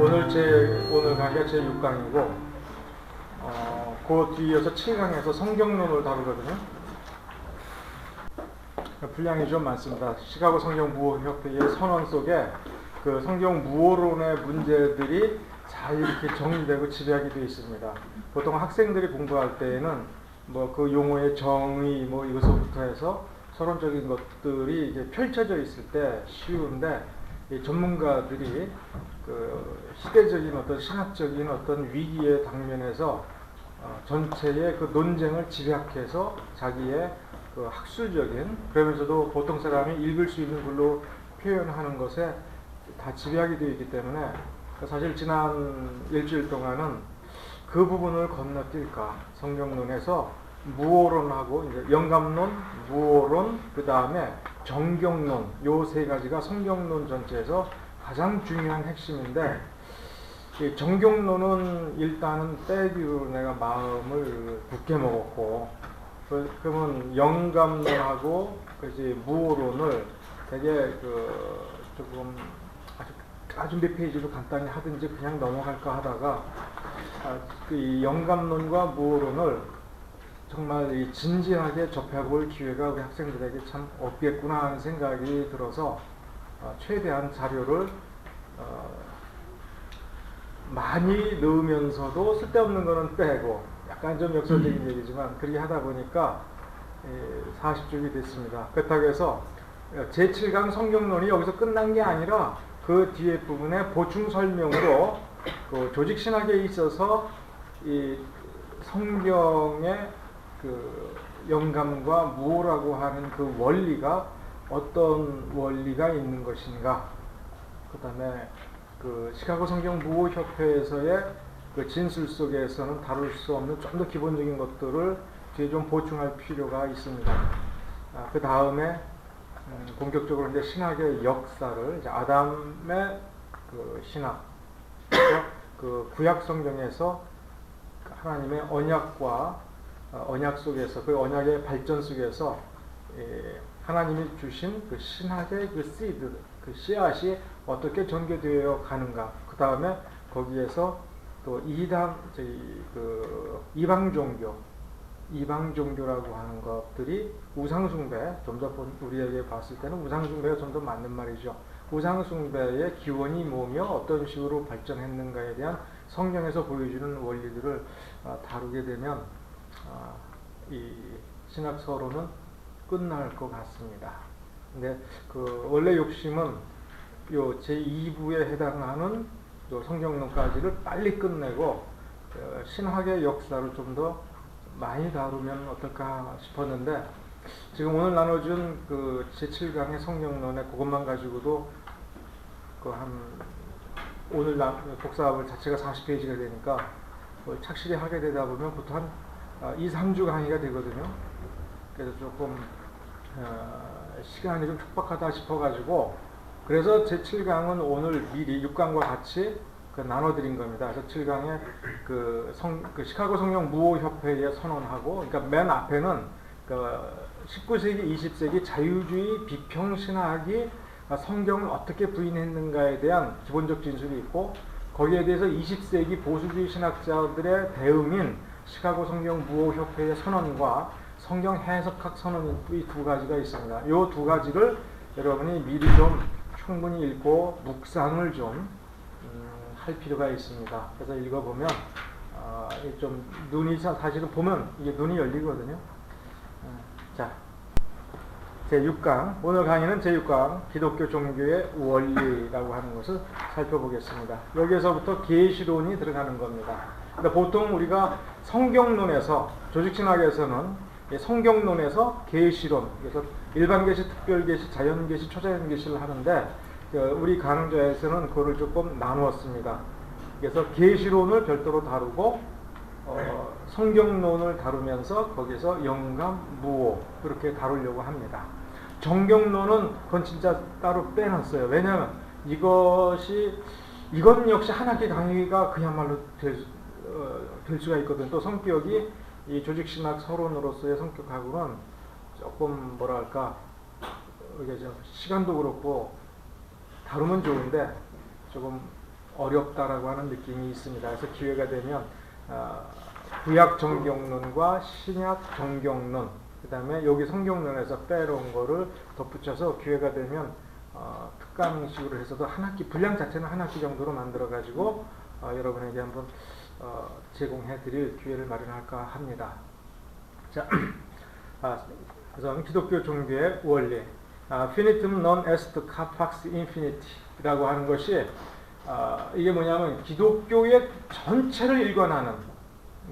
오늘 제 오늘 강의가 제 6강이고 어, 그 뒤이어서 7강에서 성경론을 다루거든요. 분량이 좀 많습니다. 시카고 성경 무호 협회의 선언 속에 그 성경 무호론의 문제들이 잘 이렇게 정리되고 집약이 되어 있습니다. 보통 학생들이 공부할 때에는 뭐 그 용어의 정의 뭐 이것부터 해서 서론적인 것들이 펼쳐져 있을 때 쉬운데 이 전문가들이 그 시대적인 어떤 신학적인 어떤 위기에 당면해서 어 전체의 그 논쟁을 집약해서 자기의 그 학술적인 그러면서도 보통 사람이 읽을 수 있는 글로 표현하는 것에 다 집약이 되어 있기 때문에 사실 지난 일주일 동안은 그 부분을 건너뛸까 성경론에서 무오론하고 이제 영감론, 무오론, 그 다음에 정경론 요 세 가지가 성경론 전체에서 가장 중요한 핵심인데 이 정경론은 일단은 빼기로 내가 마음을 굳게 먹었고 그, 그러면 영감론하고 그지 무오론을 되게 그 조금 아주 아주 몇 페이지로 간단히 하든지 그냥 넘어갈까 하다가 아, 그이 영감론과 무오론을 정말 이 진지하게 접해볼 기회가 우리 학생들에게 참 없겠구나 하는 생각이 들어서 어, 최대한 자료를 어, 많이 넣으면서도 쓸데없는 거는 빼고 약간 좀 역설적인 얘기지만 그렇게 하다 보니까 예, 40쪽이 됐습니다. 그렇다고 해서 제7강 성경론이 여기서 끝난 게 아니라 그 뒤에 부분에 보충 설명으로 그 조직 신학에 있어서 이 성경의 그 영감과 무오라고 하는 그 원리가 어떤 원리가 있는 것인가. 그 다음에 그 시카고 성경 무오 협회에서의 그 진술 속에서는 다룰 수 없는 좀 더 기본적인 것들을 뒤에 좀 보충할 필요가 있습니다. 아, 그 다음에 음, 본격적으로 이제 신학의 역사를 이제 아담의 그 신학, 그 구약 성경에서 하나님의 언약과 어, 언약 속에서 그 언약의 발전 속에서 예, 하나님이 주신 그 신학의 그 씨드, 그 씨앗이 어떻게 전개되어 가는가. 그 다음에 거기에서 또 이단, 저희 그 이방 종교, 이방 종교라고 하는 것들이 우상 숭배, 좀더 우리에게 봤을 때는 우상 숭배가 좀 더 맞는 말이죠. 우상 숭배의 기원이 뭐며 어떤 식으로 발전했는가에 대한 성경에서 보여주는 원리들을 어, 다루게 되면 어, 이 신학 서로는 끝날 것 같습니다. 근데 그 원래 욕심은 요 제2부에 해당하는 요 성경론까지를 빨리 끝내고 어, 신학의 역사를 좀 더 많이 다루면 어떨까 싶었는데 지금 오늘 나눠준 그 제7강의 성경론의 그것만 가지고도 그 한 오늘 독사합을 자체가 40페이지가 되니까 뭐 착실히 하게 되다 보면 보통 한 2, 어, 3주 강의가 되거든요. 그래서 조금 어, 시간이 좀 촉박하다 싶어가지고 그래서 제 7강은 오늘 미리 6강과 같이 그 나눠드린 겁니다. 그래서 7강에 그, 성, 그 시카고 성경 무호협회에 선언하고, 그러니까 맨 앞에는 그 19세기, 20세기 자유주의 비평 신학이 성경을 어떻게 부인했는가에 대한 기본적 진술이 있고, 거기에 대해서 20세기 보수주의 신학자들의 대응인 시카고 성경 무호협회의 선언과 성경 해석학 선언 이 두 가지가 있습니다. 이 두 가지를 여러분이 미리 좀 충분히 읽고 묵상을 좀할 음, 필요가 있습니다. 그래서 읽어보면 어, 좀 눈이 사실은 보면 이게 눈이 열리거든요. 음, 자, 제6강 오늘 강의는 제6강 기독교 종교의 원리라고 하는 것을 살펴보겠습니다. 여기에서부터 계시론이 들어가는 겁니다. 근데 보통 우리가 성경론에서 조직신학에서는 성경론에서 계시론 그래서 일반 계시, 특별 계시, 자연 계시, 초자연 계시를 하는데 그 우리 강좌에서는 그거를 조금 나누었습니다. 그래서 계시론을 별도로 다루고 어, 성경론을 다루면서 거기서 영감, 무호 그렇게 다루려고 합니다. 정경론은 그건 진짜 따로 빼놨어요. 왜냐하면 이것이 이건 역시 한 학기 강의가 그야말로 될, 어, 될 수가 있거든. 또 성격이 이 조직신학 서론으로서의 성격하고는 조금 뭐랄까 이게 좀 시간도 그렇고 다루면 좋은데 조금 어렵다라고 하는 느낌이 있습니다. 그래서 기회가 되면 어, 구약 정경론과 신약 정경론 그다음에 여기 성경론에서 빼놓은 거를 덧붙여서 기회가 되면 어, 특강식으로 해서도 한 학기 분량 자체는 한 학기 정도로 만들어 가지고 어, 여러분에게 한번 어, 제공해 드릴 기회를 마련할까 합니다. 자, 아, 우선 기독교 종교의 원리, 아, finitum non est capax infinity라고 하는 것이 아, 이게 뭐냐면 기독교의 전체를 일관하는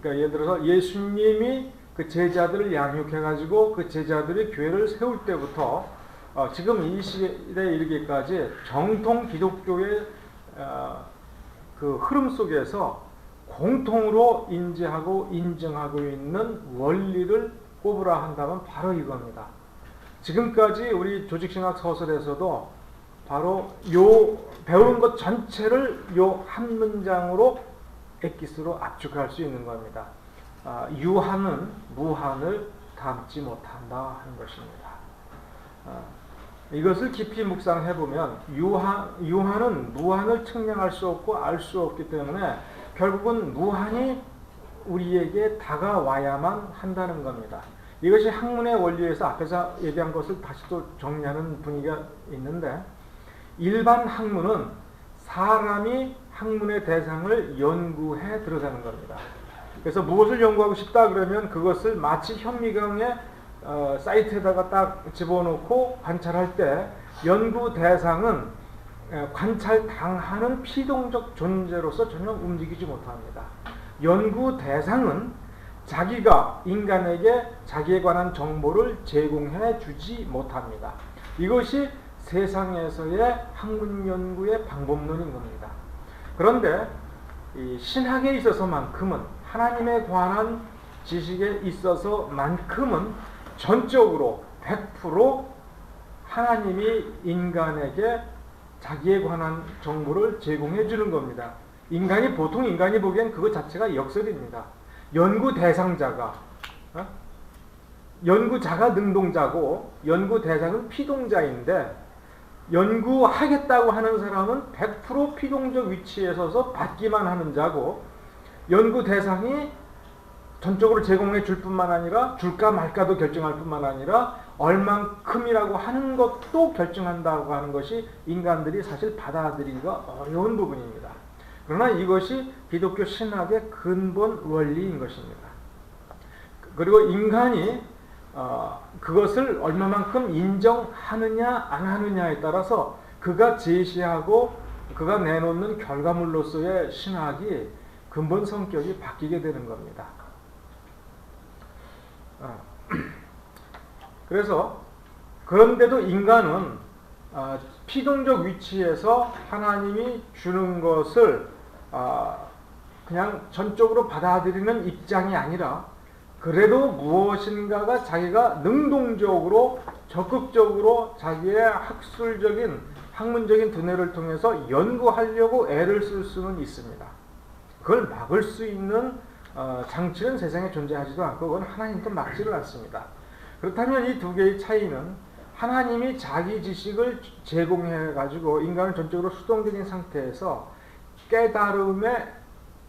그러니까 예를 들어서 예수님이 그 제자들을 양육해가지고 그 제자들이 교회를 세울 때부터 어, 지금 이 시대에 이르기까지 정통 기독교의 어, 그 흐름 속에서 공통으로 인지하고 인정하고 있는 원리를 꼽으라 한다면 바로 이겁니다. 지금까지 우리 조직신학 서술에서도 바로 요 배우는 것 전체를 요 한 문장으로 엑기스로 압축할 수 있는 겁니다. 아, 유한은 무한을 담지 못한다 하는 것입니다. 아, 이것을 깊이 묵상해 보면 유한 유한은 무한을 측량할 수 없고 알 수 없기 때문에 결국은 무한이 우리에게 다가와야만 한다는 겁니다. 이것이 학문의 원리에서 앞에서 얘기한 것을 다시 또 정리하는 분위기가 있는데 일반 학문은 사람이 학문의 대상을 연구해 들어가는 겁니다. 그래서 무엇을 연구하고 싶다 그러면 그것을 마치 현미경의 어, 사이트에다가 딱 집어넣고 관찰할 때 연구 대상은 관찰 당하는 피동적 존재로서 전혀 움직이지 못합니다. 연구 대상은 자기가 인간에게 자기에 관한 정보를 제공해 주지 못합니다. 이것이 세상에서의 학문 연구의 방법론인 겁니다. 그런데 신학에 있어서만큼은 하나님에 관한 지식에 있어서만큼은 전적으로 100% 하나님이 인간에게 자기에 관한 정보를 제공해 주는 겁니다. 인간이 보통 인간이 보기엔 그것 자체가 역설입니다. 연구 대상자가 어? 연구자가 능동자고 연구 대상은 피동자인데 연구하겠다고 하는 사람은 100% 피동적 위치에 서서 받기만 하는 자고 연구 대상이 전적으로 제공해 줄 뿐만 아니라 줄까 말까도 결정할 뿐만 아니라 얼만큼이라고 하는 것도 결정한다고 하는 것이 인간들이 사실 받아들이기가 어려운 부분입니다. 그러나 이것이 기독교 신학의 근본 원리인 것입니다. 그리고 인간이 어, 그것을 얼마만큼 인정하느냐 안 하느냐에 따라서 그가 제시하고 그가 내놓는 결과물로서의 신학이 근본 성격이 바뀌게 되는 겁니다. 어. 그래서 그런데도 인간은 어, 피동적 위치에서 하나님이 주는 것을 어, 그냥 전적으로 받아들이는 입장이 아니라 그래도 무엇인가가 자기가 능동적으로 적극적으로 자기의 학술적인 학문적인 두뇌를 통해서 연구하려고 애를 쓸 수는 있습니다. 그걸 막을 수 있는 어, 장치는 세상에 존재하지도 않고 그건 하나님도 막지를 않습니다. 그렇다면 이 두 개의 차이는 하나님이 자기 지식을 제공해 가지고 인간을 전적으로 수동적인 상태에서 깨달음에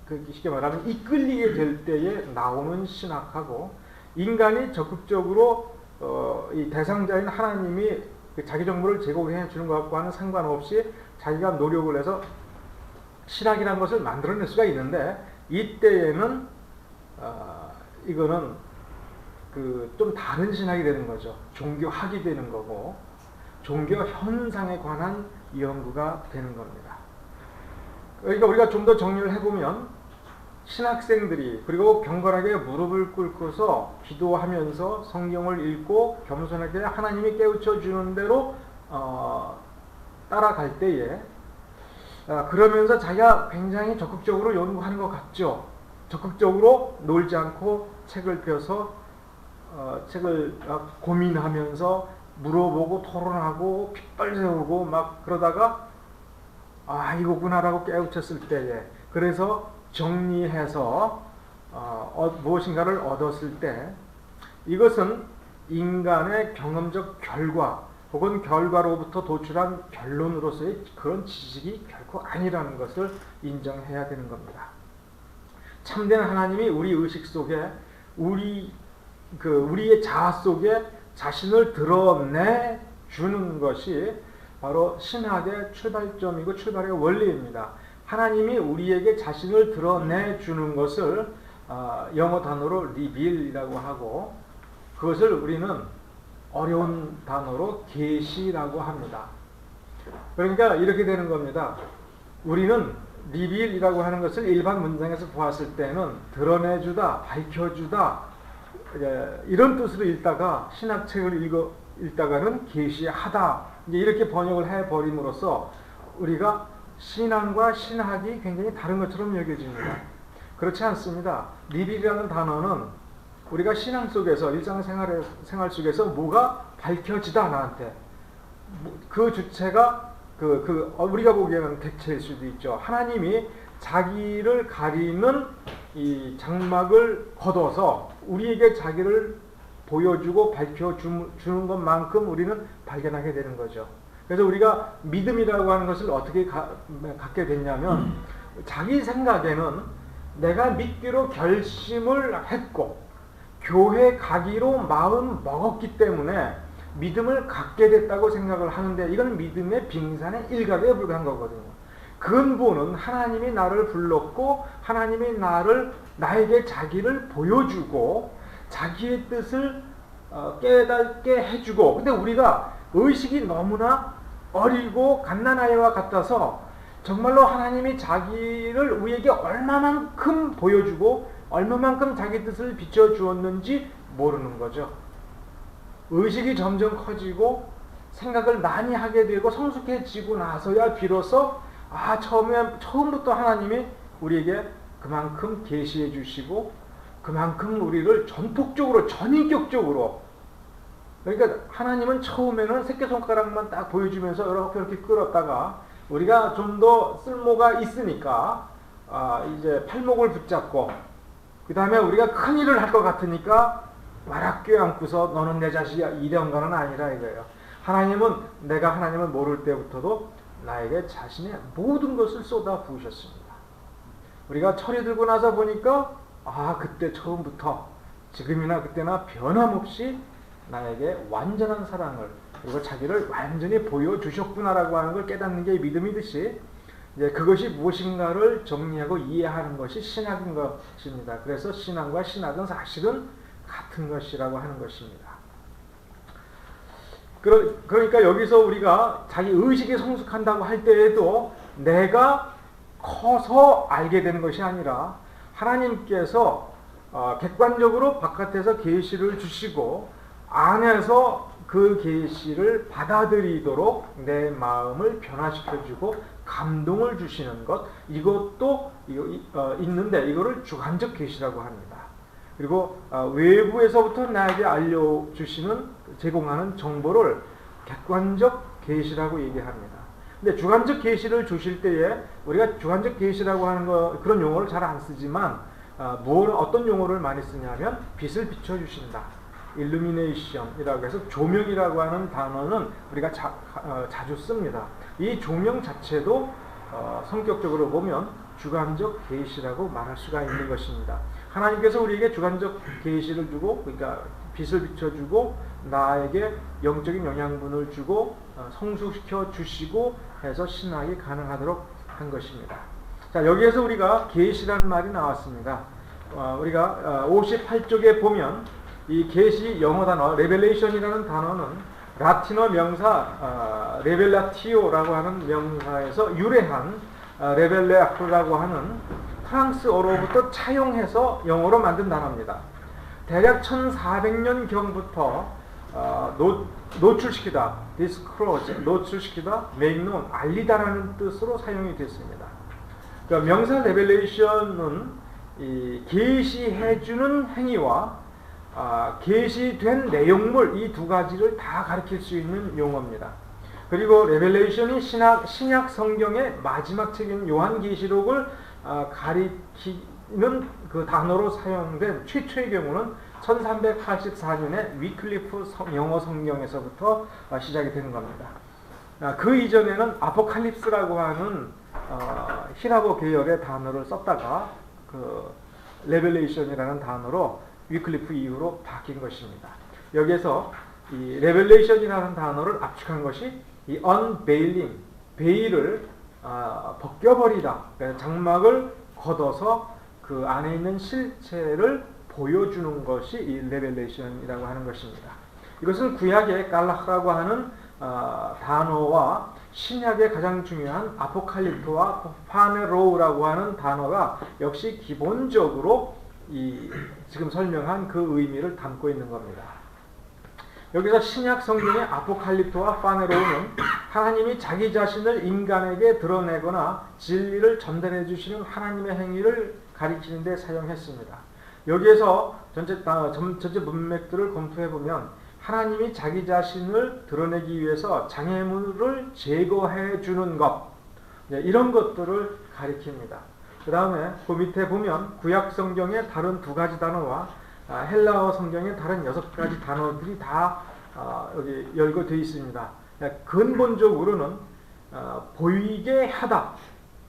그 쉽게 말하면 이끌리게 될 때에 나오는 신학하고 인간이 적극적으로 어, 이 대상자인 하나님이 그 자기 정보를 제공해 주는 것과는 상관없이 자기가 노력을 해서 신학이라는 것을 만들어낼 수가 있는데 이때에는 어, 이거는 그 좀 다른 신학이 되는 거죠. 종교학이 되는 거고 종교 현상에 관한 연구가 되는 겁니다. 그러니까 우리가 좀 더 정리를 해보면 신학생들이 그리고 경건하게 무릎을 꿇고서 기도하면서 성경을 읽고 겸손하게 하나님이 깨우쳐 주는 대로 어, 따라갈 때에 어, 그러면서 자기가 굉장히 적극적으로 연구하는 것 같죠. 적극적으로 놀지 않고 책을 펴서 어, 책을 고민하면서 물어보고 토론하고 핏발 세우고 막 그러다가 아 이거구나라고 깨우쳤을 때에 그래서 정리해서 어, 어, 무엇인가를 얻었을 때 이것은 인간의 경험적 결과 혹은 결과로부터 도출한 결론으로서의 그런 지식이 결코 아니라는 것을 인정해야 되는 겁니다. 참된 하나님이 우리 의식 속에 우리 그 우리의 자아 속에 자신을 드러내 주는 것이 바로 신학의 출발점이고 출발의 원리입니다. 하나님이 우리에게 자신을 드러내 주는 것을 어, 영어 단어로 리빌이라고 하고 그것을 우리는 어려운 단어로 계시라고 합니다. 그러니까 이렇게 되는 겁니다. 우리는 리빌이라고 하는 것을 일반 문장에서 보았을 때는 드러내주다, 밝혀주다 예, 이런 뜻으로 읽다가 신학책을 읽어 읽다가는 계시하다 이렇게 번역을 해 버림으로써 우리가 신앙과 신학이 굉장히 다른 것처럼 여겨집니다. 그렇지 않습니다. 리빌이라는 단어는 우리가 신앙 속에서 일상생활 생활 속에서 뭐가 밝혀지다 나한테 뭐, 그 주체가 그, 그 어, 우리가 보기에는 객체일 수도 있죠. 하나님이 자기를 가리는 이 장막을 걷어서 우리에게 자기를 보여주고 밝혀주는 것만큼 우리는 발견하게 되는 거죠. 그래서 우리가 믿음이라고 하는 것을 어떻게 가, 갖게 됐냐면 자기 생각에는 내가 믿기로 결심을 했고 교회 가기로 마음 먹었기 때문에 믿음을 갖게 됐다고 생각을 하는데 이건 믿음의 빙산의 일각에 불과한 거거든요. 근본은 하나님이 나를 불렀고 하나님이 나를 나에게 자기를 보여주고 자기의 뜻을 어, 깨닫게 해주고 근데 우리가 의식이 너무나 어리고 갓난아이와 같아서 정말로 하나님이 자기를 우리에게 얼마만큼 보여주고 얼마만큼 자기 뜻을 비춰주었는지 모르는 거죠. 의식이 점점 커지고 생각을 많이 하게 되고 성숙해지고 나서야 비로소 아 처음에 처음부터 하나님이 우리에게 그만큼 계시해 주시고 그만큼 우리를 전폭적으로 전인격적으로 그러니까 하나님은 처음에는 새끼손가락만 딱 보여주면서 이렇게 이렇게 끌었다가 우리가 좀 더 쓸모가 있으니까 아 이제 팔목을 붙잡고 그 다음에 우리가 큰 일을 할 것 같으니까 와락 껴안고서 너는 내 자식이야 이런 거는 아니라 이거예요. 하나님은 내가 하나님을 모를 때부터도 나에게 자신의 모든 것을 쏟아 부으셨습니다. 우리가 철이 들고 나서 보니까 아 그때 처음부터 지금이나 그때나 변함없이 나에게 완전한 사랑을 그리고 자기를 완전히 보여주셨구나라고 하는 걸 깨닫는 게 믿음이듯이 이제 그것이 무엇인가를 정리하고 이해하는 것이 신학인 것입니다. 그래서 신앙과 신학은 사실은 같은 것이라고 하는 것입니다. 그러니까 여기서 우리가 자기 의식이 성숙한다고 할 때에도 내가 커서 알게 되는 것이 아니라 하나님께서 어, 객관적으로 바깥에서 계시를 주시고 안에서 그 계시를 받아들이도록 내 마음을 변화시켜주고 감동을 주시는 것 이것도 어, 있는데 이거를 주관적 계시라고 합니다. 그리고 어, 외부에서부터 나에게 알려주시는 제공하는 정보를 객관적 계시라고 얘기합니다. 근데 주관적 계시를 주실 때에 우리가 주관적 계시라고 하는 거 그런 용어를 잘 안 쓰지만 어, 뭘 어떤 용어를 많이 쓰냐면 빛을 비춰 주신다. 일루미네이션이라고 해서 조명이라고 하는 단어는 우리가 자, 어, 주 씁니다. 이 조명 자체도 어, 성격적으로 보면 주관적 계시라고 말할 수가 있는 것입니다. 하나님께서 우리에게 주관적 계시를 주고 그러니까 빛을 비춰주고 나에게 영적인 영양분을 주고 어, 성숙시켜 주시고 해서 신학이 가능하도록 한 것입니다. 자 여기에서 우리가 계시라는 말이 나왔습니다. 어, 우리가 58쪽에 어, 보면 이 계시 영어 단어 레벨레이션이라는 단어는 라틴어 명사 어, 레벨라티오라고 하는 명사에서 유래한 어, 레벨레아크라고 하는 프랑스어로부터 차용해서 영어로 만든 단어입니다. 대략 1400년 경부터 어, 노, 노출시키다, disclose, 노출시키다, make known, 알리다라는 뜻으로 사용이 됐습니다. 그러니까 명사 레벨레이션은 계시해주는 행위와 아, 계시된 내용물 이 두 가지를 다 가리킬 수 있는 용어입니다. 그리고 레벨레이션이 신약, 신약 성경의 마지막 책인 요한계시록을 아, 가리키는 그 단어로 사용된 최초의 경우는 1384년에 위클리프 성- 영어 성경에서부터 아, 시작이 되는 겁니다. 아, 그 이전에는 아포칼립스라고 하는 어, 히라보 계열의 단어를 썼다가 그 레벨레이션이라는 단어로 위클리프 이후로 바뀐 것입니다. 여기에서 이 레벨레이션이라는 단어를 압축한 것이 이 unveiling, 베일을 아, 벗겨버리다, 그러니까 장막을 걷어서 그 안에 있는 실체를 보여주는 것이 이 레벨레이션이라고 하는 것입니다. 이것은 구약의 깔라하라고 하는 어, 단어와 신약의 가장 중요한 아포칼립토와 파네로우라고 하는 단어가 역시 기본적으로 이 지금 설명한 그 의미를 담고 있는 겁니다. 여기서 신약 성경의 아포칼립토와 파네로우는 하나님이 자기 자신을 인간에게 드러내거나 진리를 전달해 주시는 하나님의 행위를 가리키는 데 사용했습니다. 여기에서 전체 다- 전- 전체 문맥들을 검토해 보면 하나님이 자기 자신을 드러내기 위해서 장애물을 제거해 주는 것 네, 이런 것들을 가리킵니다. 그 다음에 그 밑에 보면 구약 성경의 다른 두 가지 단어와 아, 헬라어 성경의 다른 여섯 가지 단어들이 다 아, 여기 열거되어 있습니다. 네, 근본적으로는 아, 보이게 하다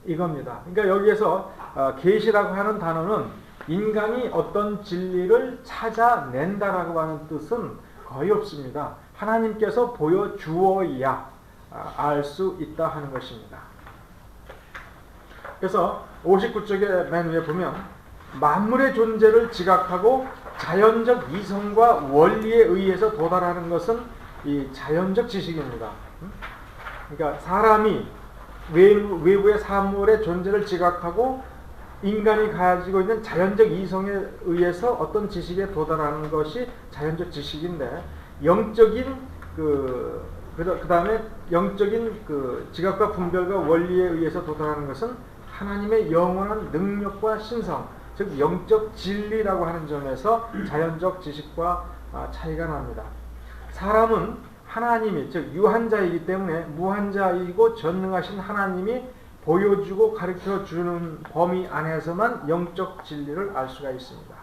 이겁니다. 그러니까 여기에서 아, 계시라고 하는 단어는 인간이 어떤 진리를 찾아낸다라고 하는 뜻은 거의 없습니다. 하나님께서 보여주어야 아, 알수 있다 하는 것입니다. 그래서 59쪽에 맨 위에 보면 만물의 존재를 지각하고 자연적 이성과 원리에 의해서 도달하는 것은 이 자연적 지식입니다. 음? 그러니까 사람이 외부, 외부의 사물의 존재를 지각하고 인간이 가지고 있는 자연적 이성에 의해서 어떤 지식에 도달하는 것이 자연적 지식인데 영적인 그, 그 다음에 영적인 그 지각과 분별과 원리에 의해서 도달하는 것은 하나님의 영원한 능력과 신성, 즉 영적 진리라고 하는 점에서 자연적 지식과 아, 차이가 납니다. 사람은 하나님이 즉 유한자이기 때문에 무한자이고 전능하신 하나님이 보여주고 가르쳐 주는 범위 안에서만 영적 진리를 알 수가 있습니다.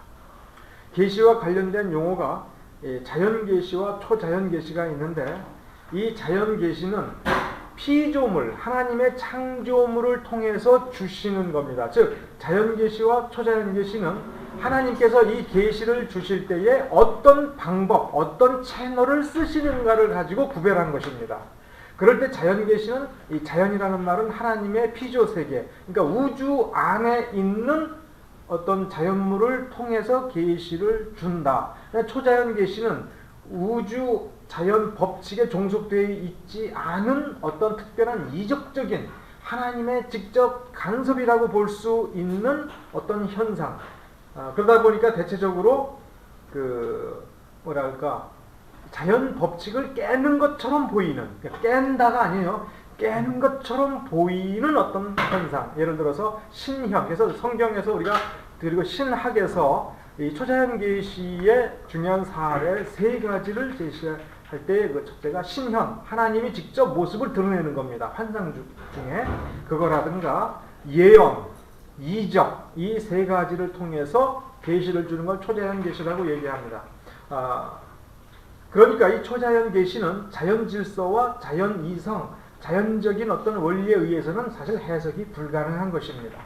계시와 관련된 용어가 예, 자연 계시와 초자연 계시가 있는데 이 자연 계시는 피조물 하나님의 창조물을 통해서 주시는 겁니다. 즉 자연 계시와 초자연 계시는 하나님께서 이 계시를 주실 때에 어떤 방법, 어떤 채널을 쓰시는가를 가지고 구별한 것입니다. 그럴 때 자연 계시는 이 자연이라는 말은 하나님의 피조 세계, 그러니까 우주 안에 있는 어떤 자연물을 통해서 계시를 준다. 초자연 계시는 우주 자연 법칙에 종속되어 있지 않은 어떤 특별한 이적적인 하나님의 직접 간섭이라고 볼 수 있는 어떤 현상. 아, 그러다 보니까 대체적으로 그 뭐랄까 자연 법칙을 깨는 것처럼 보이는 그러니까 깬다가 아니에요. 깨는 것처럼 보이는 어떤 현상. 예를 들어서 신형. 그래서 성경에서 우리가 그리고 신학에서 이 초자연 계시의 중요한 사례 세 가지를 제시할 때 그 첫째가 신현, 하나님이 직접 모습을 드러내는 겁니다. 환상 주- 중에 그거라든가 예언, 이적 이 세 가지를 통해서 계시를 주는 걸 초자연 계시라고 얘기합니다. 아, 그러니까 이 초자연 계시는 자연 질서와 자연 이성, 자연적인 어떤 원리에 의해서는 사실 해석이 불가능한 것입니다.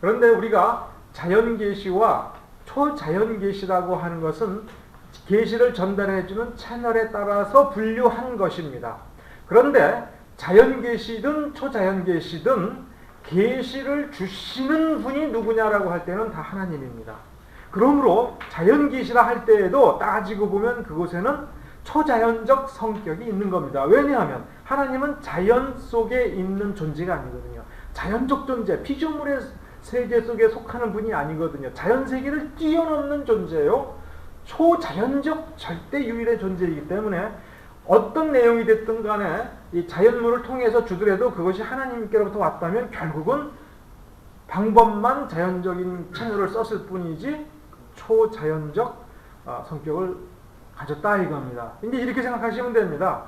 그런데 우리가 자연 계시와 초자연 계시라고 하는 것은 계시를 전달해 주는 채널에 따라서 분류한 것입니다. 그런데 자연 계시든 초자연 계시든 계시를 주시는 분이 누구냐라고 할 때는 다 하나님입니다. 그러므로 자연 계시라 할 때에도 따지고 보면 그곳에는 초자연적 성격이 있는 겁니다. 왜냐하면 하나님은 자연 속에 있는 존재가 아니거든요. 자연적 존재, 피조물의 세계 속에 속하는 분이 아니거든요. 자연 세계를 뛰어넘는 존재요. 초자연적 절대 유일의 존재이기 때문에 어떤 내용이 됐든 간에 이 자연물을 통해서 주더라도 그것이 하나님께로부터 왔다면 결국은 방법만 자연적인 채널을 썼을 뿐이지 초자연적 어, 성격을 가졌다 이겁니다. 근데 이렇게 생각하시면 됩니다.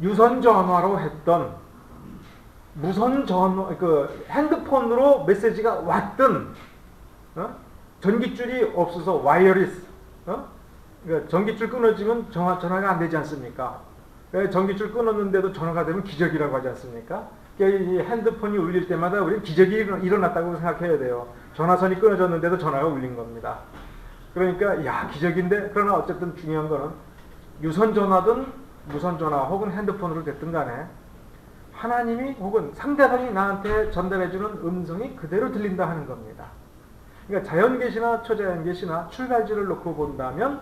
유선 전화로 했던 무선 전화 그 핸드폰으로 메시지가 왔든 어? 전기줄이 없어서 와이어리스 어? 그러니까 전기줄 끊어지면 전화, 전화가 안 되지 않습니까? 예, 전기줄 끊었는데도 전화가 되면 기적이라고 하지 않습니까? 이 핸드폰이 울릴 때마다 우리는 기적이 일어났다고 생각해야 돼요. 전화선이 끊어졌는데도 전화가 울린 겁니다. 그러니까 야 기적인데 그러나 어쨌든 중요한 거는 유선 전화든 무선 전화 혹은 핸드폰으로 됐든 간에 하나님이 혹은 상대방이 나한테 전달해주는 음성이 그대로 들린다 하는 겁니다. 그러니까 자연계시나 초자연계시나 출발지를 놓고 본다면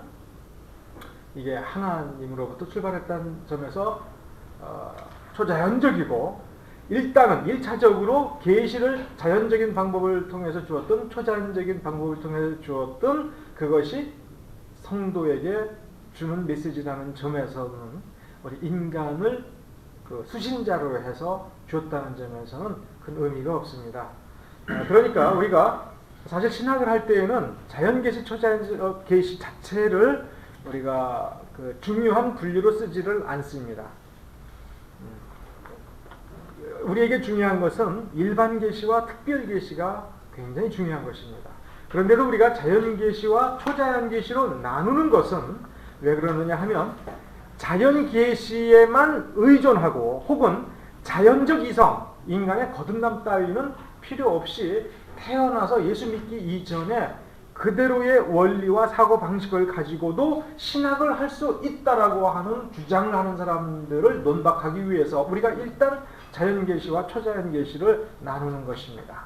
이게 하나님으로부터 출발했다는 점에서 어, 초자연적이고 일단은 1차적으로 계시를 자연적인 방법을 통해서 주었던 초자연적인 방법을 통해서 주었던 그것이 성도에게 주는 메시지라는 점에서는 우리 인간을 그 수신자로 해서 주었다는 점에서는 큰 의미가 없습니다. 어, 그러니까 우리가 사실 신학을 할 때에는 자연 계시, 초자연 계시 자체를 우리가 그 중요한 분류로 쓰지를 않습니다. 음, 우리에게 중요한 것은 일반 계시와 특별 계시가 굉장히 중요한 것입니다. 그런데도 우리가 자연 계시와 초자연 계시로 나누는 것은 왜 그러느냐 하면 자연 계시에만 의존하고 혹은 자연적 이성, 인간의 거듭남 따위는 필요 없이 태어나서 예수 믿기 이전에 그대로의 원리와 사고 방식을 가지고도 신학을 할 수 있다라고 하는 주장을 하는 사람들을 논박하기 위해서 우리가 일단 자연계시와 초자연계시를 나누는 것입니다.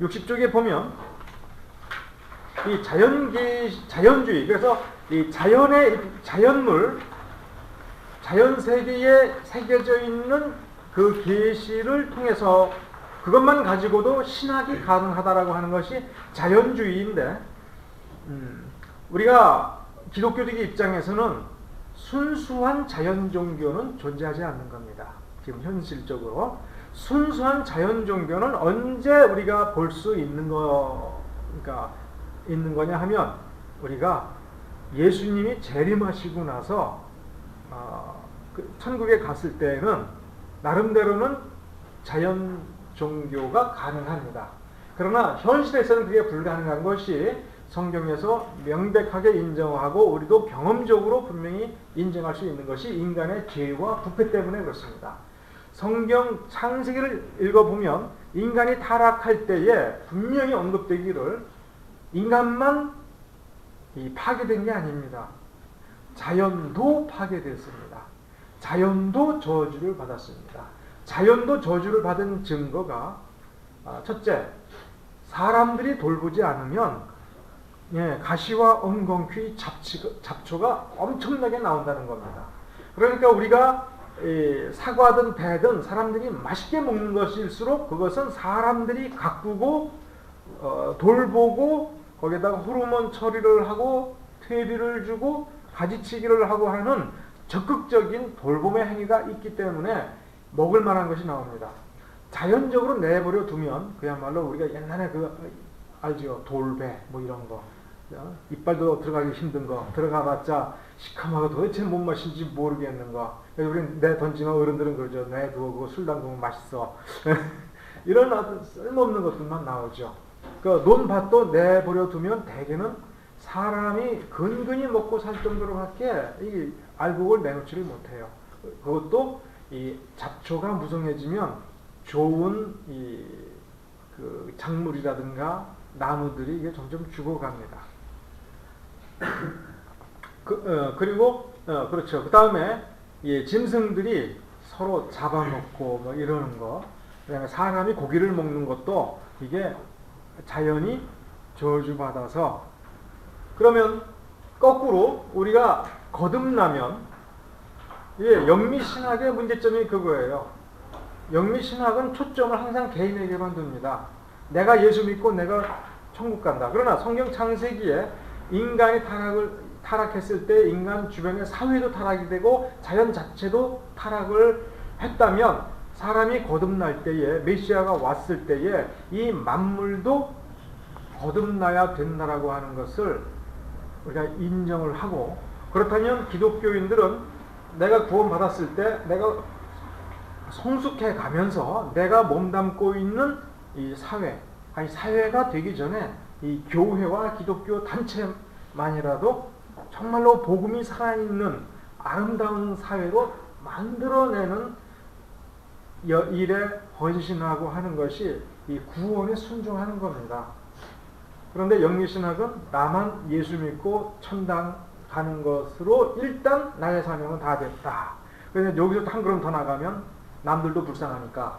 60쪽에 보면 이 자연계 자연주의 그래서 이 자연의 자연물 자연 세계에 새겨져 있는 그 계시를 통해서 그것만 가지고도 신학이 가능하다라고 하는 것이 자연주의인데 음, 우리가 기독교적 입장에서는 순수한 자연 종교는 존재하지 않는 겁니다. 지금 현실적으로 순수한 자연 종교는 언제 우리가 볼 수 있는 거, 그러니까 있는 거냐 하면 우리가 예수님이 재림하시고 나서 어, 그 천국에 갔을 때에는 나름대로는 자연 종교가 가능합니다. 그러나 현실에서는 그게 불가능한 것이 성경에서 명백하게 인정하고 우리도 경험적으로 분명히 인정할 수 있는 것이 인간의 죄와 부패 때문에 그렇습니다. 성경 창세기를 읽어보면 인간이 타락할 때에 분명히 언급되기를 인간만 파괴된 게 아닙니다. 자연도 파괴됐습니다. 자연도 저주를 받았습니다. 자연도 저주를 받은 증거가 아, 첫째, 사람들이 돌보지 않으면 예, 가시와 엉겅퀴 잡초가 엄청나게 나온다는 겁니다. 그러니까 우리가 사과든 배든 사람들이 맛있게 먹는 것일수록 그것은 사람들이 가꾸고 어, 돌보고 거기다가 호르몬 처리를 하고 퇴비를 주고 가지치기를 하고 하는 적극적인 돌봄의 행위가 있기 때문에 먹을 만한 것이 나옵니다. 자연적으로 내버려 두면 그야말로 우리가 옛날에 그 알죠 돌배 뭐 이런 거 어? 이빨도 들어가기 힘든 거 들어가봤자 시커하고 도대체 뭔 맛인지 모르겠는 거 그래서 우리 내 던지면 어른들은 그러죠. 내 두어 그거 술 담그면 맛있어. 이런 쓸모없는 것들만 나오죠. 그 논밭도 내버려 두면 대개는 사람이 근근히 먹고 살 정도로 밖에 이 알곡을 내놓지를 못해요. 그것도 이 잡초가 무성해지면 좋은 이 그 작물이라든가 나무들이 이게 점점 죽어갑니다. 그, 어, 그리고 어, 그렇죠. 그 다음에 이 짐승들이 서로 잡아먹고 뭐 이러는 거, 그다음에 사람이 고기를 먹는 것도 이게 자연이 저주받아서 그러면 거꾸로 우리가 거듭나면 예, 영미신학의 문제점이 그거예요. 영미신학은 초점을 항상 개인에게만 둡니다. 내가 예수 믿고 내가 천국 간다. 그러나 성경 창세기에 인간이 타락을 타락했을 때 인간 주변의 사회도 타락이 되고 자연 자체도 타락을 했다면 사람이 거듭날 때에 메시아가 왔을 때에 이 만물도 거듭나야 된다라고 하는 것을 우리가 인정을 하고 그렇다면 기독교인들은 내가 구원 받았을 때 내가 성숙해 가면서 내가 몸담고 있는 이 사회, 아니 사회가 되기 전에 이 교회와 기독교 단체만이라도 정말로 복음이 살아있는 아름다운 사회로 만들어내는 여- 일에 헌신하고 하는 것이 이 구원에 순종하는 겁니다. 그런데 영리신학은 나만 예수 믿고 천당 가는 것으로 일단 나의 사명은 다 됐다. 그래서 여기서 한 걸음 더 나가면 남들도 불쌍하니까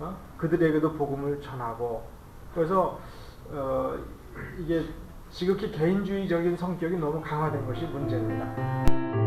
어? 그들에게도 복음을 전하고 그래서 어, 이게 지극히 개인주의적인 성격이 너무 강화된 것이 문제입니다.